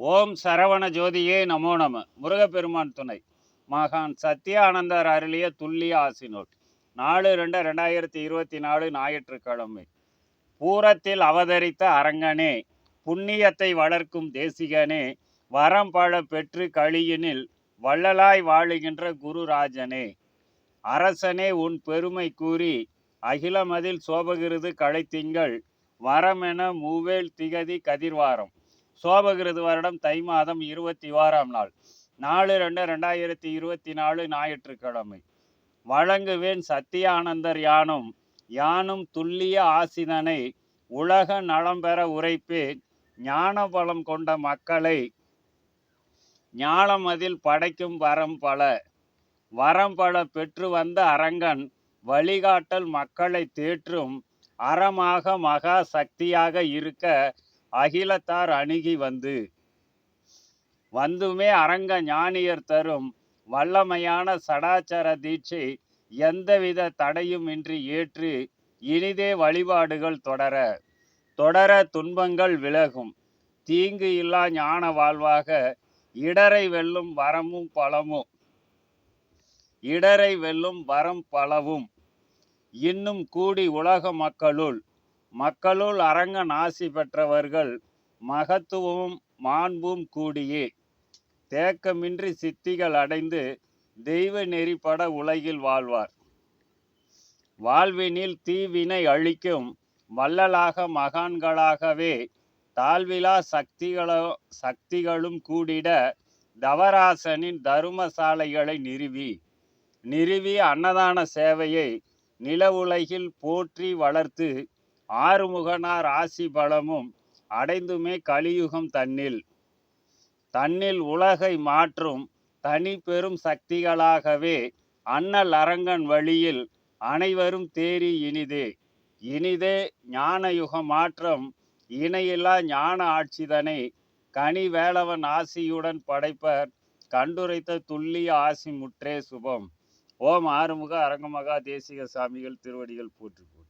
ஓம் சரவண ஜோதியே நமோ நம. முருகப்பெருமான் துணை. மகான் சத்யானந்தர் அருளிய துல்லிய ஆசினோட். நாலு ரெண்டு ரெண்டாயிரத்தி இருபத்தி நாலு ஞாயிற்றுக்கிழமை. பூரத்தில் அவதரித்த அரங்கனே புண்ணியத்தை வளர்க்கும் தேசிகனே வரம் பல பெற்று கழியினில் வள்ளலாய் வாழுகின்ற குருராஜனே. அரசனே உன் பெருமை கூறி அகிலமதில் சோபகிருது களைத்திங்கள். வரமென மூவேல் திகதி கதிர்வாரம். சோபகிருது வருடம் தை மாதம் இருபத்தி ஓராம் நாள். நாலு ரெண்டு ரெண்டாயிரத்தி இருபத்தி நாலு ஞாயிற்றுக்கிழமை. வழங்குவேன் சத்தியானந்தர் யானும் யானும் துல்லிய ஆசிதனை உலக நலம் பெற உரைப்பேன். ஞான பலம் கொண்ட மக்களை ஞானம் அதில் படைக்கும் வரம் பல. வரம் பல பெற்று வந்த அரங்கன் வழிகாட்டல் மக்களை தேற்றும் அறமாக மகா சக்தியாக இருக்க அகிலத்தார் அணுகி வந்து வந்துமே அரங்க ஞானியர் தரும் வல்லமையான சடாச்சர தீட்சை எந்தவித தடையுமின்றி ஏற்று இனிதே வழிபாடுகள் தொடர தொடர துன்பங்கள் விலகும். தீங்கு இல்லா ஞான வாழ்வாக இடரை வெல்லும் வரமும் பலமும் இடரை வெல்லும் வரம் பலவும். இன்னும் கூடி உலக மக்களுள் மக்களுள் அரங்க நாசி பெற்றவர்கள் மகத்துவமும் மாண்பும் கூடியே. தேக்கமின்றி சித்திகள் அடைந்து தெய்வ நெறிப்பட உலகில் வாழ்வார். வாழ்வினில் தீவினை அழிக்கும் வள்ளலாக மகான்களாகவே தாழ்விலா சக்திகளோ சக்திகளும் கூடிட தவராசனின் தருமசாலைகளை நிறுவி நிறுவி அன்னதான சேவையை நில உலகில் போற்றி வளர்த்து ஆறுமுகனார் ஆசி பலமும் அடைந்துமே கலியுகம் தன்னில். தன்னில் உலகை மாற்றும் தனி பெரும் சக்திகளாகவே அண்ணல் அரங்கன் வழியில் அனைவரும் தேறி இனிதே. இனிதே ஞான யுக மாற்றம் இணையில்லா ஞான ஆட்சிதனை கனி வேளவன் ஆசியுடன் படைப்பர் கண்டுரைத்த துல்லிய ஆசி முற்றே சுபம். ஓம் ஆறுமுக அரங்கமகா தேசிக சாமிகள் திருவடிகள் போற்றி போற்றி.